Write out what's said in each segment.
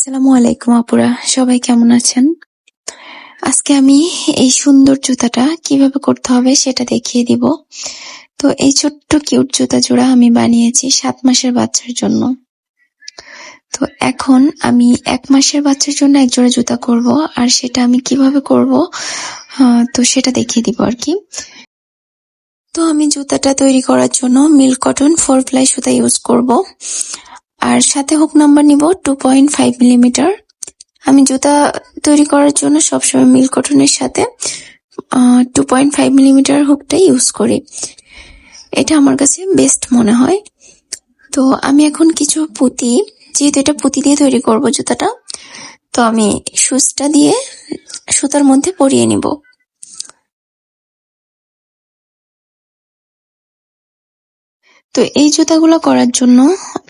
আসসালামু আলাইকুম আপুরা, সবাই কেমন আছেন? আজকে আমি এই সুন্দর জুতাটা কীভাবে করতে হবে সেটা দেখিয়ে দিব। তো এই ছোট্ট কিউট জুতা জোড়া আমি বানিয়েছি সাত মাসের বাচ্চার জন্য। তো এখন আমি এক মাসের বাচ্চার জন্য এক জোড়া জুতা করব আর সেটা আমি কীভাবে করব তো সেটা দেখিয়ে দিব আর কি। তো আমি জুতাটা তৈরি করার জন্য মিল্ক কটন ফোর প্লাই সুতা ইউজ করব। আর সাথে হুক নাম্বার নিব টু পয়েন্ট ফাইভ মিলিমিটার আমি জুতা তৈরি করার জন্য সবসময় মিল কটনের সাথে টু পয়েন্ট ফাইভ মিলিমিটার হুকটাই ইউজ করি। এটা আমার কাছে বেস্ট মনে হয়। তো আমি এখন কিছু পুঁতি, যেহেতু এটা পুঁতি দিয়ে তৈরি করব জুতাটা, তো আমি সুচটা দিয়ে সুতার মধ্যে পরিয়ে নিব। তো এই জুতাগুলো করার জন্য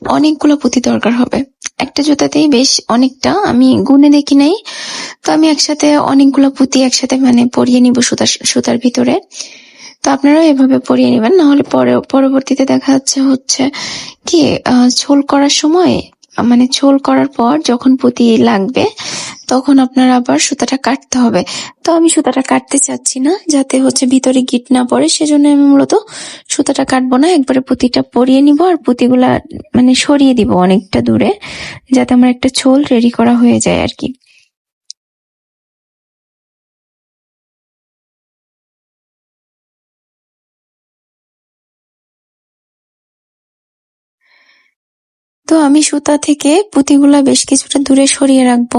অনেকগুলো পুঁতি দরকার হবে। একটা জুতাতেই বেশ অনেকটা, আমি গুনে দেখি নাই। তো আমি একসাথে অনেকগুলো পুঁতি একসাথে মানে পরিয়ে নিব সুতার সুতার ভিতরে। তো আপনারাও এভাবে পরিয়ে নেবেন, নাহলে পরে, পরবর্তীতে দেখা যাচ্ছে হচ্ছে কি ঝোল করার সময় মানে ঝোল করার পর যখন পুঁতি লাগবে, তখন আপনার আবার সুতাটা কাটতে হবে। তো আমি সুতাটা কাটতে চাচ্ছি না, যাতে হচ্ছে ভিতরে গিট না পড়ে, সেজন্য আমি মূলত সুতাটা কাটবো না, একবারে পুঁতিটা পরিয়ে নিব আর পুঁতিগুলা মানে সরিয়ে দিব অনেকটা দূরে, যাতে আমার একটা ছোল রেডি করা হয়ে যায় আর কি। তো আমি সুতা থেকে পুঁতিগুলা বেশ কিছুটা দূরে সরিয়ে রাখব।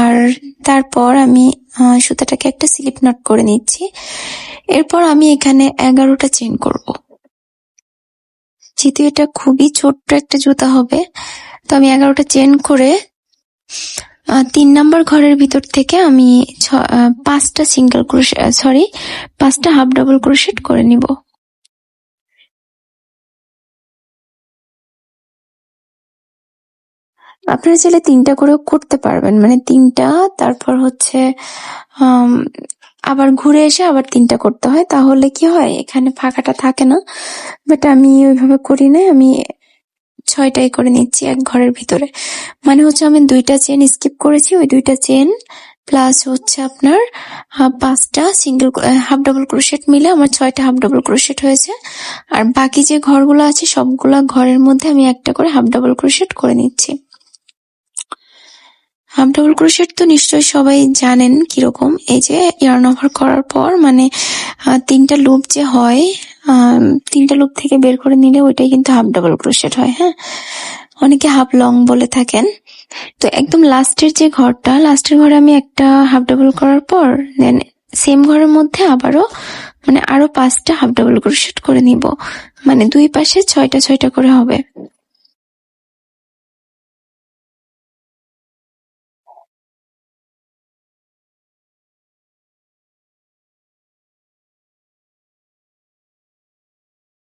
আর তারপর আমি সুতাটাকে একটা স্লিপ নট করে নিচ্ছি। এরপর আমি এখানে এগারোটা চেন করব। যেহেতু এটা খুবই ছোট্ট একটা জুতা হবে, তো আমি এগারোটা চেন করে তিন নাম্বার ঘরের ভিতর থেকে আমি পাঁচটা সিঙ্গেল ক্রোশেট সরি পাঁচটা হাফ ডাবল ক্রোশেট করে নিব। আপনারা চাইলে তিনটা করেও করতে পারবেন। মানে তিনটা, তারপর হচ্ছে আবার ঘুরে এসে আবার তিনটা করতে হয়। তাহলে কি হয়, এখানে ফাঁকাটা থাকে না। বাট আমি ওইভাবে করি না। আমি ছয়টাই করে নিচ্ছি এক ঘরের ভিতরে। মানে হচ্ছে আমি দুইটা চেন স্কিপ করেছি। ওই দুইটা চেন প্লাস হচ্ছে আপনার পাঁচটা সিঙ্গেল হাফ ডাবল ক্রোশেট মিলে আমার ছয়টা হাফ ডাবল ক্রোশেট হয়েছে। আর বাকি যে ঘরগুলো আছে, সবগুলো ঘরের মধ্যে আমি একটা করে হাফ ডাবল ক্রোশেট করে নিচ্ছি। ডাবল ক্রোশেট তো নিশ্চয়ই সবাই জানেন কীরকম। এই যে ইয়ার্ন ওভার করার পর মানে তিনটা লুপ যে হয় তিনটা লুপ থেকে বের করে নিলে ওইটাই কিন্তু হাফ ডাবল ক্রোশেট হয় হ্যাঁ? অনেকে হাফ লং বলে থাকেন। তো একদম লাস্টের যে ঘরটা, লাস্টের ঘরে আমি একটা হাফ ডাবল করার পর, দেন সেম ঘরের মধ্যে আবারও মানে আরও পাঁচটা হাফ ডাবল ক্রোশেট করে নিব। মানে দুই পাশে ছয়টা ছয়টা করে হবে।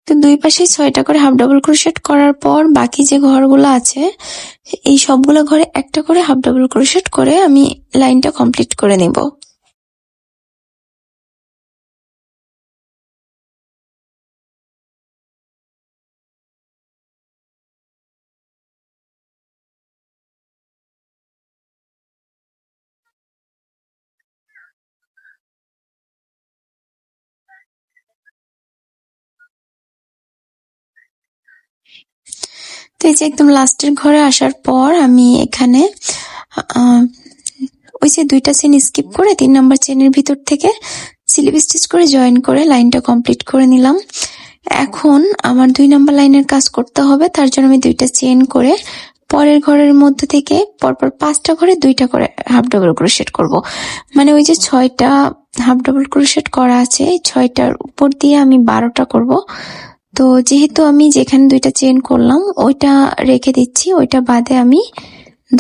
তো দুই পাশে ছয়টা করে হাফ ডাবল ক্রোশেট করার পর বাকি যে ঘরগুলো আছে, এই সবগুলো ঘরে একটা করে হাফ ডাবল ক্রোশেট করে আমি লাইনটা কমপ্লিট করে নিব। তো এই যে একদম লাস্টের ঘরে আসার পর আমি এখানে ওই যে দুইটা চেন স্কিপ করে তিন নম্বর চেনের ভিতর থেকে স্লিপ স্টিচ করে জয়েন করে লাইনটা কমপ্লিট করে নিলাম। এখন আমার দুই নম্বর লাইনের কাজ করতে হবে, তার জন্য আমি দুইটা চেন করে পরের ঘরের মধ্যে থেকে পরপর পাঁচটা ঘরে দুইটা করে হাফ ডাবল ক্রোশেট করব। মানে ওই যে ছয়টা হাফ ডাবল ক্রোশেট করা আছে ছয়টার উপর দিয়ে আমি বারোটা করব। তো যেহেতু আমি যেখানে দুইটা চেন করলাম, ওইটা রেখে দিচ্ছি, ওইটা বাদে আমি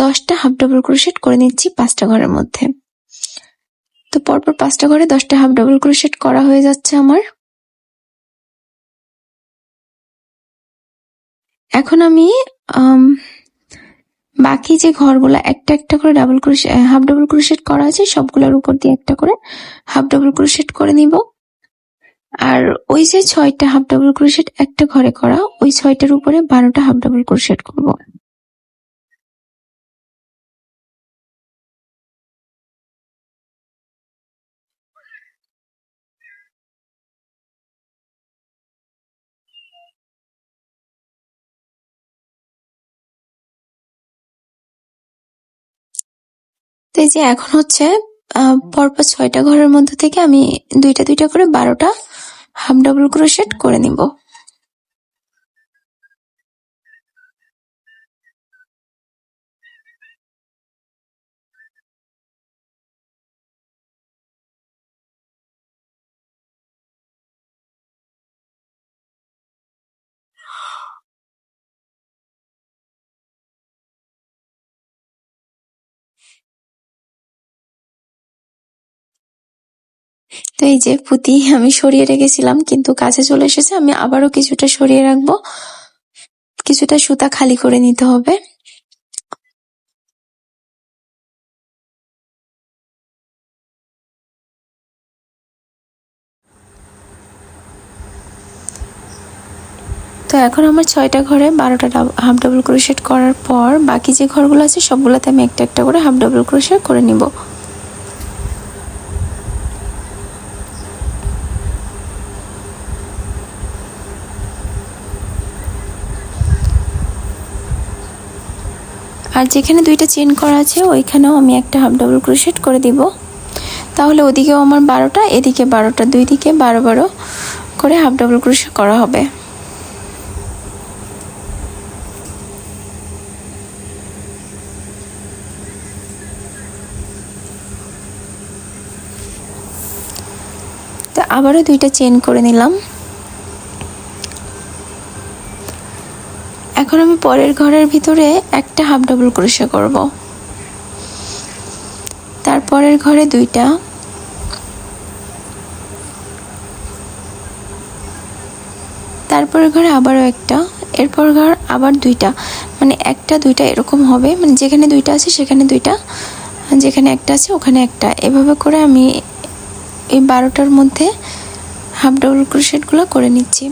দশটা হাফ ডাবল ক্রোশেট করে নিচ্ছি পাঁচটা ঘরের মধ্যে। তো পরপর পাঁচটা ঘরে দশটা হাফ ডাবল ক্রোশেট করা হয়ে যাচ্ছে আমার। এখন আমি বাকি যে ঘরগুলো, একটা একটা করে double crochet half double crochet করা আছে, সবগুলোর উপর দিয়ে একটা করে হাফ ডাবল ক্রোশেট করে নিব। আর ওই যে ছয়টা হাফ ডাবল ক্রোশেট একটা ঘরে করা, ওই ছয়টার উপরে বারোটা হাফ ডাবল ক্রোশেট করব। তো এই যে এখন হচ্ছে পরপর ছয়টা ঘরের মধ্যে থেকে আমি দুইটা দুইটা করে বারোটা হাফ ডাবল ক্রোশেট করে নিব। তো এই যে পুঁতি আমি সরিয়ে রেখেছিলাম, কিন্তু কাছে চলে এসেছে, আমি আবারও কিছুটা সরিয়ে রাখব। কিছুটা সুতা খালি করে নিতে হবে। তো এখন আমার ছয়টা ঘরে বারোটা হাফ ডাবল ক্রোশেট করার পর বাকি যে ঘরগুলো আছে, সবগুলোতে আমি একটা একটা করে হাফ ডাবল ক্রোশেট করে নিব। আর যেখানে দুইটা চেন করা আছে, ওইখানেও আমি একটা হাফ ডাবল ক্রোশেট করে দিব। তাহলে ওদিকেও আমার বারোটা, এদিকে বারোটা দুই দিকে বারো বারো করে হাফ ডাবল ক্রোশেট করা হবে। আবারও দুইটা চেন করে নিলাম। এখন আমি পরের ঘরের ভিতরে একটা হাফ ডাবল ক্রোশে করব। তারপরের ঘরে দুইটা। তারপরের ঘরে আবারও একটা। এরপর ঘর আবার দুইটা। মানে একটা, দুইটা এরকম হবে। মানে যেখানে দুইটা আছে সেখানে দুইটা। যেখানে একটা আছে ওখানে একটা। এভাবে করে আমি এই বারোটার মধ্যে হাফ ডাবল ক্রোশেটগুলো করে নিচ্ছি।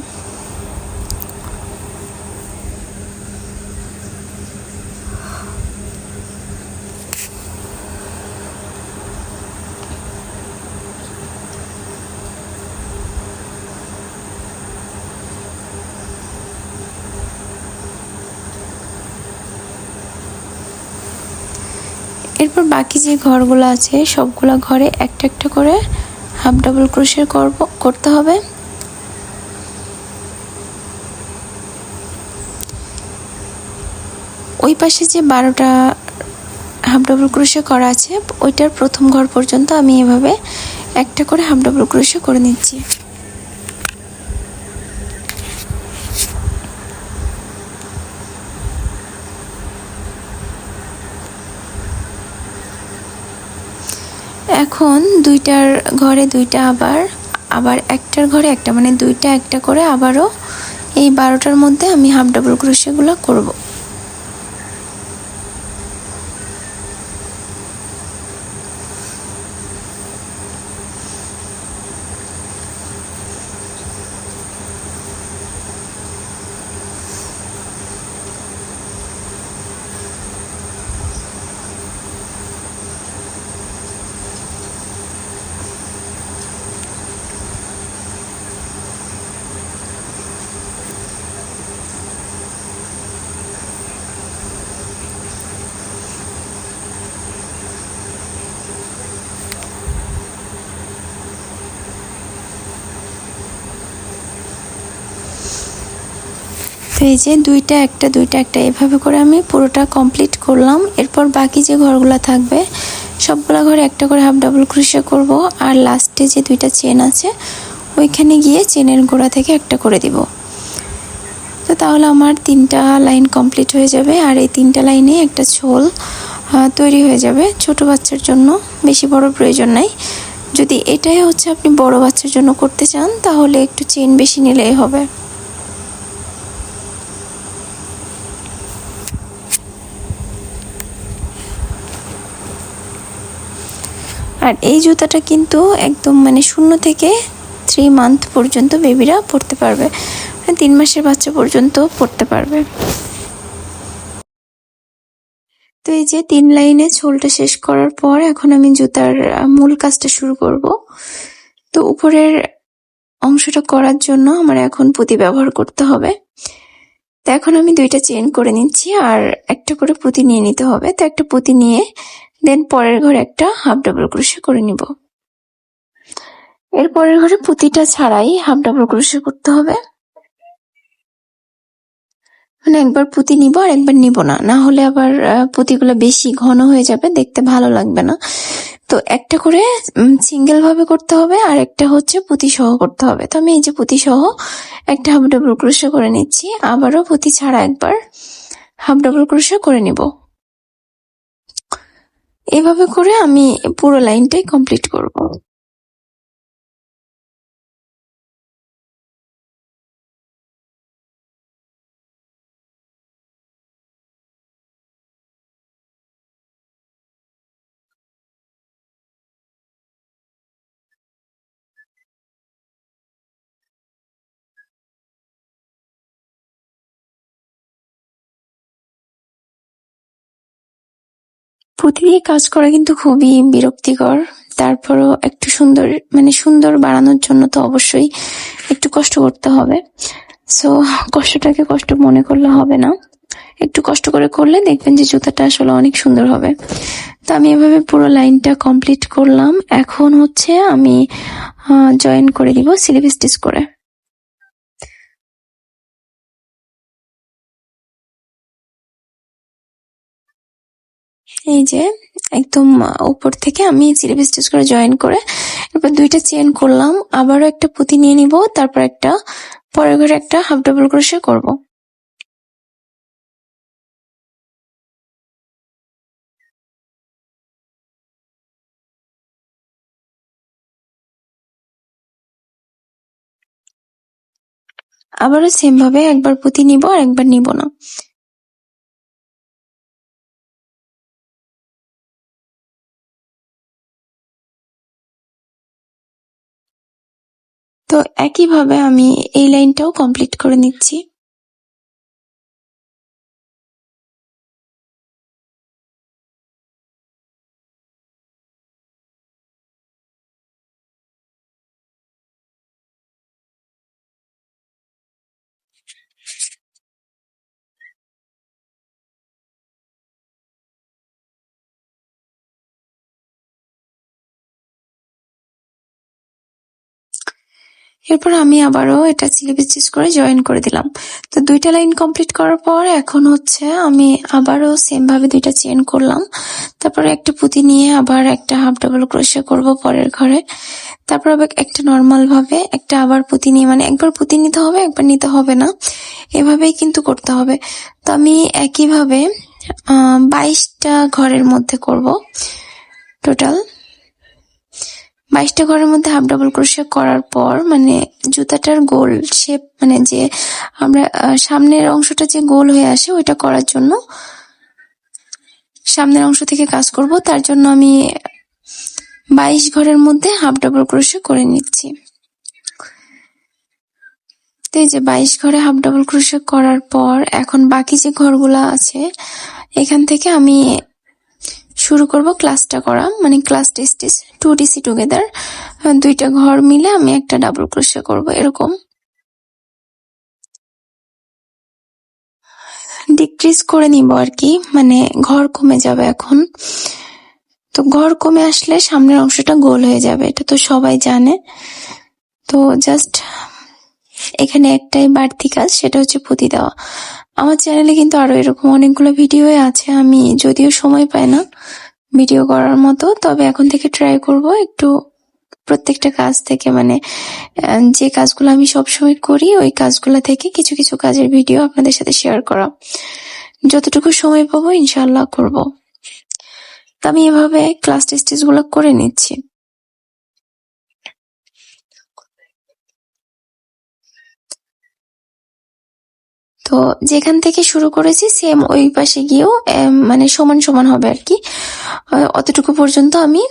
এরপর বাকি যে ঘরগুলো আছে, সবগুলো ঘরে একটা একটা করে হাফ ডাবল ক্রোশের করব করতে হবে। ওই পাশে যে বারোটা হাফ ডাবল ক্রোশে করা আছে, ওইটার প্রথম ঘর পর্যন্ত আমি এভাবে একটা করে হাফ ডাবল ক্রোশে করে নিচ্ছি। এখন দুইটার ঘরে দুইটা আবার আবার একটার ঘরে একটা মানে দুইটা একটা করে আবারও এই বারোটার মধ্যে আমি হাফ ডাবল ক্রোশেগুলো করব। যে দুইটা একটা দুইটা একটা, এভাবে করে আমি পুরোটা কমপ্লিট করলাম। এরপর বাকি যে ঘরগুলো থাকবে, সবগুলো ঘরে একটা করে হাফ ডাবল ক্রুশে করব। আর লাস্টে যে দুইটা চেন আছে, ওইখানে গিয়ে চেনের গোড়া থেকে একটা করে দিব। তো তাহলে আমার তিনটা লাইন কমপ্লিট হয়ে যাবে। আর এই তিনটা লাইনে একটা ছোল তৈরি হয়ে যাবে ছোট বাচ্চার জন্য। বেশি বড় প্রয়োজন নাই। যদি এটাই হচ্ছে আপনি বড় বাচ্চার জন্য করতে চান, তাহলে একটু চেন বেশি নিলেই হবে। আর এই জুতাটা কিন্তু একদম মানে শূন্য থেকে থ্রি মান্থ পর্যন্ত বেবিরা পড়তে পারবে। মানে তিন মাসের বাচ্চা পর্যন্ত পড়তে পারবে। তো এই যে তিন লাইনে ছোলটা শেষ করার পর এখন আমি জুতার মূল কাজটা শুরু করব। তো উপরের অংশটা করার জন্য আমার এখন পুঁতি ব্যবহার করতে হবে। তো এখন আমি দুইটা চেন করে নিচ্ছি আর একটা করে পুঁতি নিয়ে নিতে হবে। তো একটা পুঁতি নিয়ে দেন পরের ঘরে একটা হাফ ডাবল ক্রোশে করে নিব। এর পরের ঘরে পুঁতিটা ছাড়াই হাফ ডাবল ক্রোশে করতে হবে। মানে একবার পুঁতি নিব আর একবার নিব না। না হলে আবার পুঁতিগুলো বেশি ঘন হয়ে যাবে, দেখতে ভালো লাগবে না। তো একটা করে সিঙ্গেল ভাবে করতে হবে আর একটা হচ্ছে পুঁতি সহ করতে হবে। তো আমি এই যে পুঁতি সহ একটা হাফ ডাবল ক্রোশে করে নিচ্ছি। আবারও পুঁতি ছাড়া একবার হাফ ডাবল ক্রোশে করে নিব। এভাবে করে আমি পুরো লাইনটাই কমপ্লিট করব। পুঁতি দিয়ে কাজ করা কিন্তু খুবই বিরক্তিকর। তারপরও একটু সুন্দর মানে সুন্দর বাড়ানোর জন্য তো অবশ্যই একটু কষ্ট করতে হবে। সো কষ্টটাকে কষ্ট মনে করলে হবে না। একটু কষ্ট করে করলে দেখবেন যে জুতাটা আসলে অনেক সুন্দর হবে। তো আমি এভাবে পুরো লাইনটা কমপ্লিট করলাম। এখন হচ্ছে আমি জয়েন করে দিব স্লিপ স্টিচ করে। এই যে, একদম উপর থেকে আমি স্লিপ স্টিচ করে জয়েন করে এরপর দুইটা চেন করলাম। আবারও একটা পুঁতি নিয়ে নিব, তারপর একটা, পরের ঘরে একটা হাফ ডাবল ক্রোশে করব। আবারও সেম ভাবে একবার পুঁতি নিব আর একবার নিব না। তো একইভাবে আমি এই লাইনটাও কমপ্লিট করে নিচ্ছি। এরপর আমি আবারও এটা স্লিপ স্টিচ করে জয়েন করে দিলাম। তো দুইটা লাইন কমপ্লিট করার পর এখন হচ্ছে আমি আবারও সেম ভাবে দুইটা চেন করলাম। তারপরে একটা পুঁতি নিয়ে আবার একটা হাফ ডাবল ক্রোশে করব পরের ঘরে। তারপর আবার একটা নর্মাল ভাবে, একটা আবার পুঁতি নিয়ে মানে একবার পুঁতি নিতে হবে, একবার নিতে হবে না। এভাবেই কিন্তু করতে হবে। তো আমি একইভাবে বাইশটা ঘরের মধ্যে করব টোটাল বাইশটা ঘরের মধ্যে হাফ ডাবল ক্রোশে করার পর মানে জুতাটার গোল শেপ মানে যে আমরা সামনের অংশটা যে গোল হয়ে আসে ওইটা করার জন্য সামনের অংশ থেকে কাজ করব। তার জন্য আমি বাইশ ঘরের মধ্যে হাফ ডাবল ক্রোশে করে নিচ্ছি। তো এই যে বাইশ ঘরে হাফ ডাবল ক্রোশে করার পর, এখন বাকি যে ঘরগুলা আছে, এখান থেকে আমি শুরু করব ক্লাসটা করা। মানে class stitch two DC together দুইটা ঘর মিলে আমি একটা ডাবল ক্রোশে করব, এরকম। ডিক্রিজ করে নিব আর কি মানে ঘর কমে যাবে এখন। তো ঘর কমে আসলে সামনের অংশটা গোল হয়ে যাবে, এটা তো সবাই জানে। তো জাস্ট এখানে একটাই বাড়তি কাজ, সেটা হচ্ছে পুঁতি দেওয়া। আমার চ্যানেলে কিন্তু আরও এরকম অনেকগুলো ভিডিও আছে। আমি যদিও সময় পাই না ভিডিও করার মতো, তবে এখন থেকে ট্রাই করব একটু প্রত্যেকটা কাজ থেকে। মানে যে কাজগুলো আমি সবসময় করি, ওই কাজগুলো থেকে কিছু কিছু কাজের ভিডিও আপনাদের সাথে শেয়ার করা। যতটুকু সময় পাবো ইনশাল্লাহ করব। তো আমি এভাবে ক্লাস টেস্টিসগুলো করে নিচ্ছি। তো যেখান থেকে শুরু করেছি সেম ওই পাশে গিয়েও মানে সমান সমান হবে আর কি। অতটুকু পর্যন্ত আমি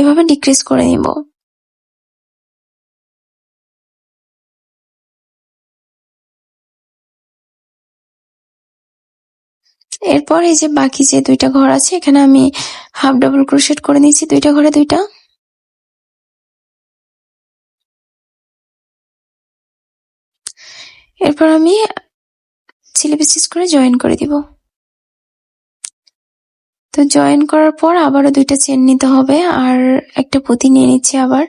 এভাবে ডিক্রিজ করে নিব। এরপর এই যে বাকি যে দুইটা ঘর আছে, এখানে আমি হাফ ডাবল ক্রোশেট করে নিচ্ছি দুইটা ঘরে দুইটা। এরপর আমি স্লিপ স্টিচ করে জয়েন করে দিব। তো জয়েন করার পর আবারও দুইটা চেন নিতে হবে আর একটা পুঁতি নিয়ে নিচ্ছি আবার।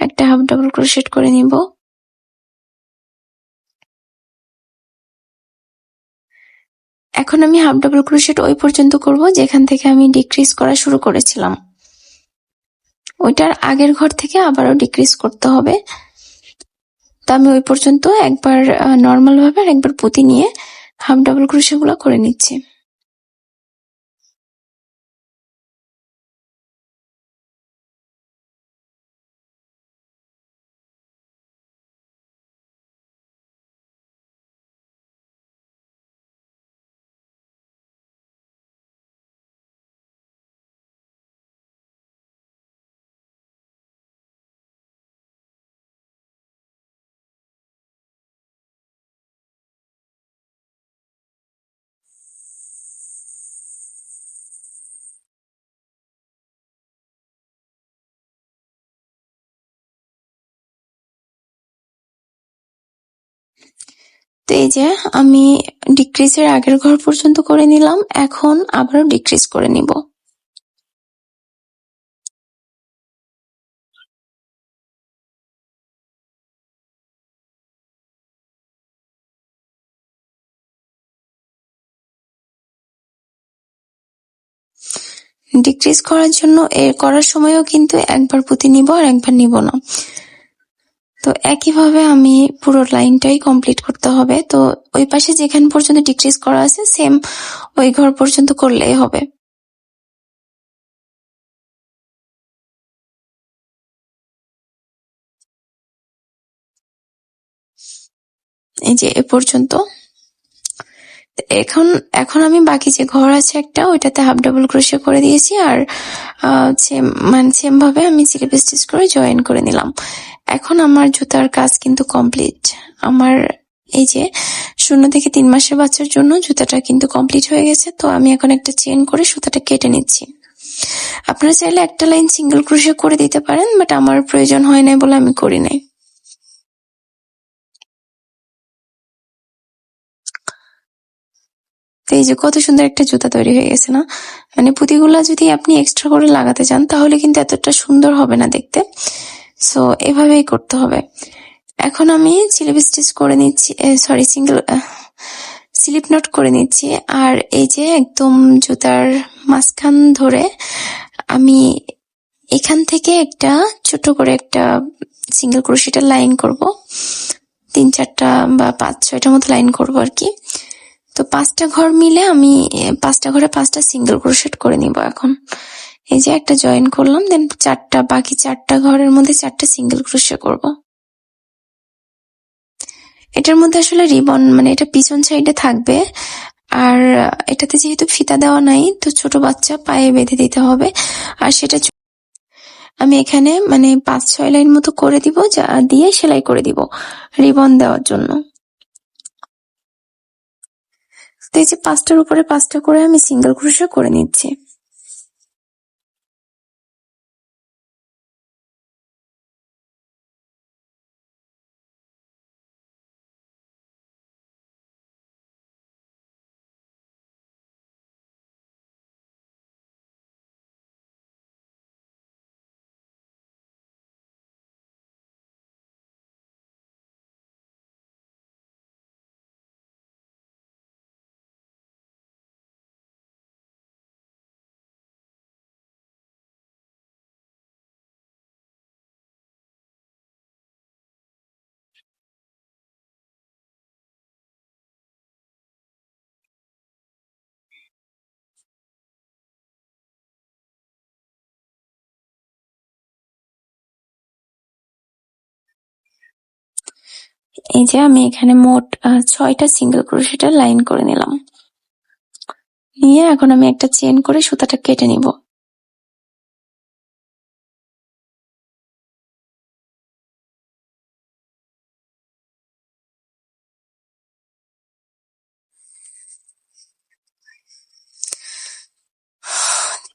একটা হাফ ডাবল ক্রোশেট করে নিব। এখন আমি হাফ ডাবল ক্রোশেট ওই পর্যন্ত করব যেখান থেকে আমি ডিক্রিজ করা শুরু করেছিলাম। ওইটার আগের ঘর থেকে আবারও ডিক্রিজ করতে হবে। তো আমি ওই পর্যন্ত একবার নর্মাল ভাবে আর একবার পুঁতি নিয়ে হাফ ডাবল ক্রোশাগুলো করে নিচ্ছি। তো এই যে আমি ডিক্রিজের আগের ঘর পর্যন্ত করে নিলাম, এখন আবারও ডিক্রিজ করে নিব। ডিক্রিজ করার জন্য এর করার সময়ও কিন্তু একবার পুঁতি নিব আর একবার নিব না। তো একইভাবে আমি পুরো লাইনটাই কমপ্লিট করতে হবে। তো ওই পাশে যেখান পর্যন্ত ডিক্রিজ করা আছে সেম ওই ঘর পর্যন্ত করলেই হবে। এই যে এ পর্যন্ত। এখন এখন আমি বাকি যে ঘর আছে একটা, ওইটাতে হাফ ডাবল ক্রোশে করে দিয়েছি আর মানে সেম ভাবে আমি স্লিপ স্টিচ করে জয়েন করে নিলাম। এখন আমার জুতার কাজ কিন্তু কমপ্লিট আমার এই যে শূন্য থেকে তিন মাসের বাচ্চার জন্য জুতাটা কিন্তু কমপ্লিট হয়ে গেছে, তো আমি এখন একটা চেন করে সুতাটা কেটে নিচ্ছি। আপনারা চাইলে একটা লাইন সিঙ্গেল ক্রোশে করে দিতে পারেন বাট আমার প্রয়োজন হয় নাই বলে আমি করি নাই। তো এই যে কত সুন্দর একটা জুতা তৈরি হয়ে গেছে না? মানে পুঁতিগুলা যদি আপনি এক্সট্রা করে লাগাতে চান, তাহলে কিন্তু এতটা সুন্দর হবে না দেখতে। সো এভাবেই করতে হবে। এখন আমি স্লিপ স্টিচ করে নিচ্ছি সরি সিঙ্গেল স্লিপ নট করে নিচ্ছি। আর এই যে একদম জুতার মাঝখান ধরে আমি এখান থেকে একটা ছোট করে একটা সিঙ্গেল ক্রোশেটের লাইন করব। তিন চারটা বা পাঁচ ছয়টার মতো লাইন করব আর কি। তো পাঁচটা ঘর মিলে আমি পাঁচটা ঘরে পাঁচটা সিঙ্গেল ক্রোশেট করে নিব এখন। এই যে একটা জয়েন করলাম দেন চারটা, বাকি চারটা ঘরের মধ্যে চারটা সিঙ্গেল ক্রোশে করব। এটার মধ্যে আসলে রিবন মানে এটা পিছন সাইডে থাকবে। আর, এটাতে যেহেতু ফিতা দেওয়া নাই, তো ছোট বাচ্চা পায়ে বেঁধে দিতে হবে। আর সেটা আমি এখানে মানে পাঁচ ছয় লাইন মতো করে দিব, যা, দিয়ে সেলাই করে দিব রিবন দেওয়ার জন্য। তো এই যে পাঁচটার উপরে পাঁচটা করে আমি সিঙ্গেল ক্রোশে করে নিচ্ছি। এই যে আমি এখানে মোট ছয়টা সিঙ্গেল ক্রোশেটের লাইন করে নিলাম। নিয়ে এখন আমি একটা চেন করে সুতাটা কেটে নিব।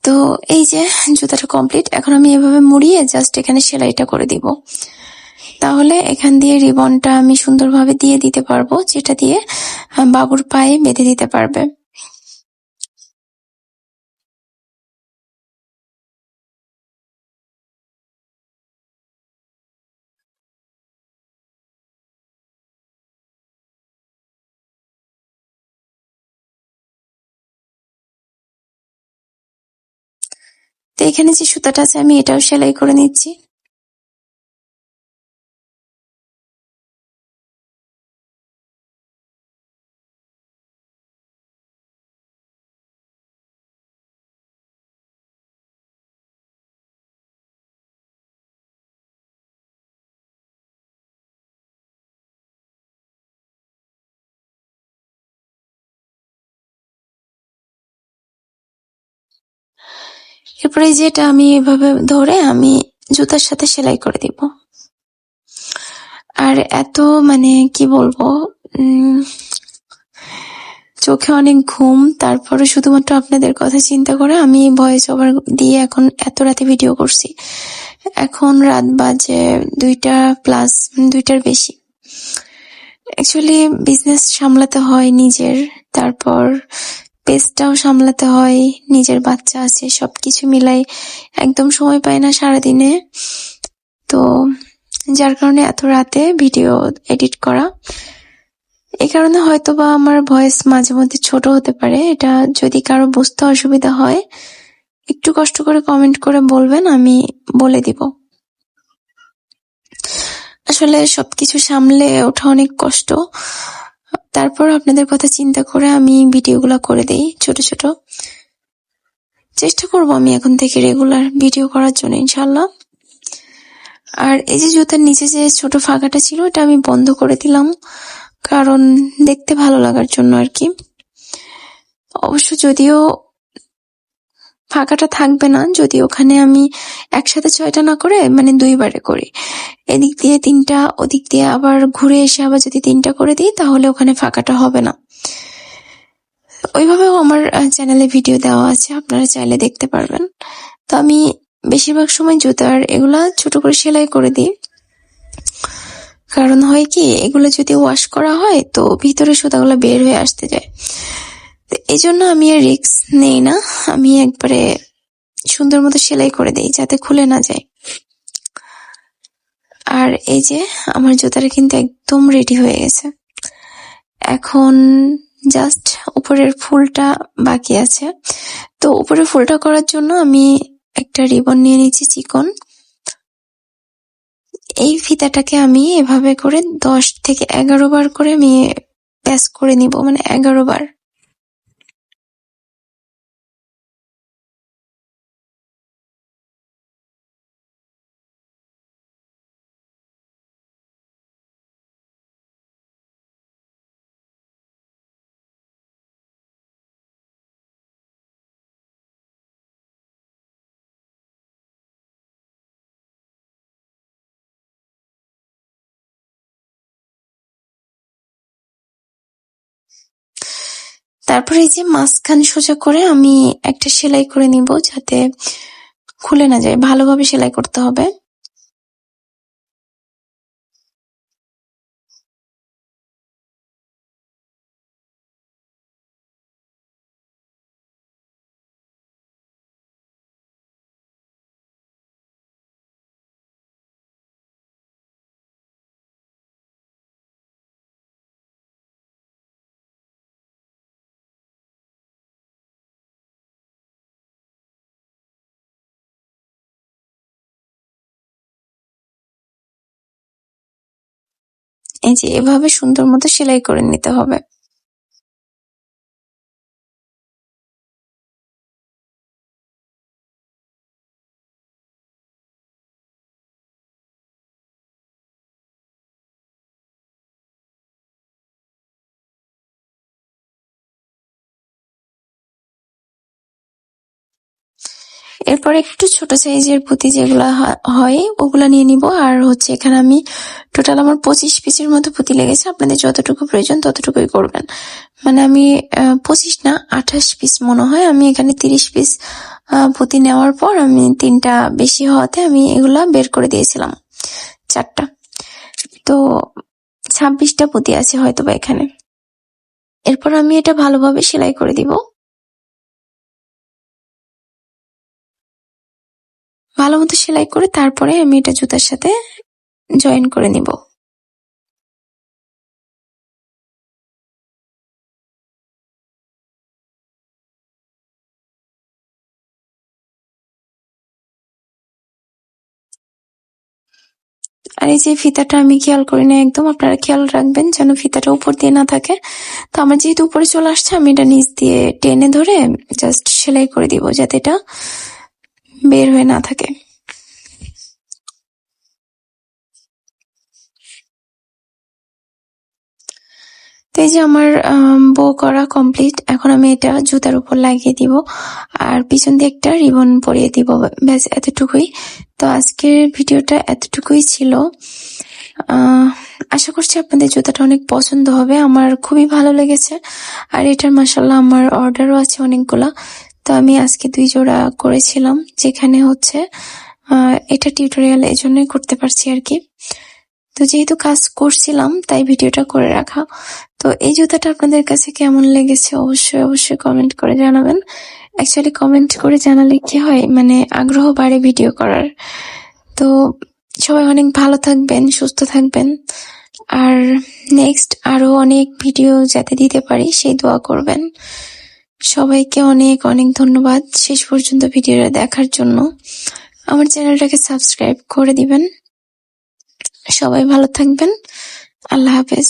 তো এই যে জুতাটা কমপ্লিট এখন আমি এভাবে মুড়িয়ে জাস্ট এখানে সেলাইটা করে দিব। তাহলে এখান দিয়ে রিবনটা আমি সুন্দরভাবে দিয়ে দিতে পারব, যেটা দিয়ে বাবুর পায়ে বেঁধে দিতে পারবে। তো এখানে যে সুতাটা আছে, আমি এটাও সেলাই করে নিচ্ছি। এরপরে যেটা আমি এভাবে ধরে আমি জুতার সাথে সেলাই করে দিব। আর এত মানে কি বলব চোখে অনেক ঘুম, তারপরে শুধুমাত্র আপনাদের কথা চিন্তা করে আমি ভয়েস ওভার দিয়ে এখন এত রাতে ভিডিও করছি। এখন রাত বাজে দুইটা প্লাস দুইটার বেশি। অ্যাকচুয়ালি বিজনেস সামলাতে হয় নিজের, তারপর পেজটাও সামলাতে হয়, নিজের বাচ্চা আছে, সবকিছু মিলাই একদম সময় পাই না সারাদিনে। তো যার কারণে এত রাতে ভিডিও এডিট করা। এই কারণে হয়তো বা আমার ভয়েস মাঝে মধ্যে ছোট হতে পারে, এটা যদি কারও বুঝতে অসুবিধা হয়, একটু কষ্ট করে কমেন্ট করে বলবেন, আমি বলে দিব। আসলে সবকিছু সামলে ওঠা অনেক কষ্ট। তারপর আপনাদের কথা চিন্তা করে আমি ভিডিওগুলো করে দেই, ছোট ছোট। চেষ্টা করব আমি এখন থেকে রেগুলার ভিডিও করার জন্য ইনশাল্লাহ আর এই যে জুতার নিচে যে ছোট ফাঁকাটা ছিল, এটা আমি বন্ধ করে দিলাম, কারণ দেখতে ভালো লাগার জন্য আর কি। অবশ্য যদিও ফাঁকাটা থাকবে না, যদি ওখানে আমি একসাথে ছয়টা না করে মানে দুইবারে করি। এদিক দিয়ে তিনটা, ওদিক দিয়ে আবার ঘুরে এসে আবার যদি তিনটা করে দিই, তাহলে ওখানে ফাঁকাটা হবে না। ওইভাবেও আমার চ্যানেলে ভিডিও দেওয়া আছে, আপনারা চাইলে দেখতে পারবেন। তো আমি বেশিরভাগ সময় জুতার এগুলা ছোট করে সেলাই করে দিই। কারণ হয় কি, এগুলো যদি ওয়াশ করা হয়, তো ভিতরে সুতাগুলো বের হয়ে আসতে যায়। এই জন্য আমি আর রিক্স নেই না। আমি একবারে সুন্দর মতো সেলাই করে দেই, যাতে খুলে না যায়। আর এই যে, আমার জুতাটা কিন্তু একদম রেডি হয়ে গেছে। এখন জাস্ট উপরের ফুলটা বাকি আছে। তো উপরের ফুলটা করার জন্য আমি একটা রিবন নিয়ে নিচ্ছি চিকন। এই ফিতাটাকে আমি এভাবে করে দশ থেকে এগারো বার করে আমি প্যাস করে নিব মানে এগারো বার। তারপরে এই যে মাঝখান সোজা করে আমি একটা সেলাই করে নিব যাতে খুলে না যায়। ভালোভাবে সেলাই করতে হবে। এই যে এভাবে সুন্দর মতো সেলাই করে নিতে হবে। এরপর একটু ছোট সাইজের পুঁতি যেগুলা হয়- ওগুলা নিয়ে নিব। আর হচ্ছে এখানে আমি টোটাল আমার পঁচিশ পিসের মতো পুঁতি লেগেছে। আপনাদের যতটুকু প্রয়োজন ততটুকুই করবেন। মানে আমি পঁচিশ না, আঠাশ পিস মনে হয়। আমি এখানে তিরিশ পিস পুঁতি নেওয়ার পর আমি তিনটা বেশি হওয়াতে আমি এগুলা বের করে দিয়েছিলাম। চারটা। তো ছাব্বিশটা পুঁতি আছে হয়তো বা এখানে। এরপর আমি এটা ভালোভাবে সেলাই করে দিব। ভালো মতো সেলাই করে তারপরে আমি এটা জুতার সাথে জয়েন করে নিব। আর এই যে ফিতাটা আমি খেয়াল করি না একদম, আপনারা খেয়াল রাখবেন যেন ফিতাটা উপর দিয়ে না থাকে। তো আমার যেহেতু উপরে চলে আসছে, আমি এটা নিচ দিয়ে টেনে ধরে জাস্ট সেলাই করে দিব যাতে এটা বের হয়ে না থাকে। তো এই যে আমার বো করা কমপ্লিট এখন আমি এটা জুতার উপর লাগিয়ে দিব। আর পিছন দিয়ে একটা রিবন পরিয়ে দিব। ব্যাস, এতটুকুই। তো আজকের ভিডিওটা এতটুকুই ছিল। আশা করছি আপনাদের জুতাটা অনেক পছন্দ হবে। আমার খুবই ভালো লেগেছে। আর এটার মাসাল্লাহ আমার অর্ডারও আছে অনেকগুলা। তো আমি আজকে দুই জোড়া করেছিলাম, যেখানে হচ্ছে এটা টিউটোরিয়াল এই জন্যই করতে পারছি আর কি। তো যেহেতু কাজ করছিলাম, তাই ভিডিওটা করে রাখা। তো এই জুতাটা আপনাদের কাছে কেমন লেগেছে অবশ্যই অবশ্যই কমেন্ট করে জানাবেন। অ্যাকচুয়ালি কমেন্ট করে জানালে কি হয় মানে আগ্রহ বাড়ে ভিডিও করার। তো সবাই অনেক ভালো থাকবেন, সুস্থ থাকবেন। আর নেক্সট আরও অনেক ভিডিও যাতে দিতে পারি, সেই দোয়া করবেন। সবাইকে অনেক অনেক ধন্যবাদ শেষ পর্যন্ত ভিডিওটা দেখার জন্য। আমার চ্যানেলটাকে সাবস্ক্রাইব করে দিবেন। সবাই ভালো থাকবেন। আল্লাহ হাফেজ।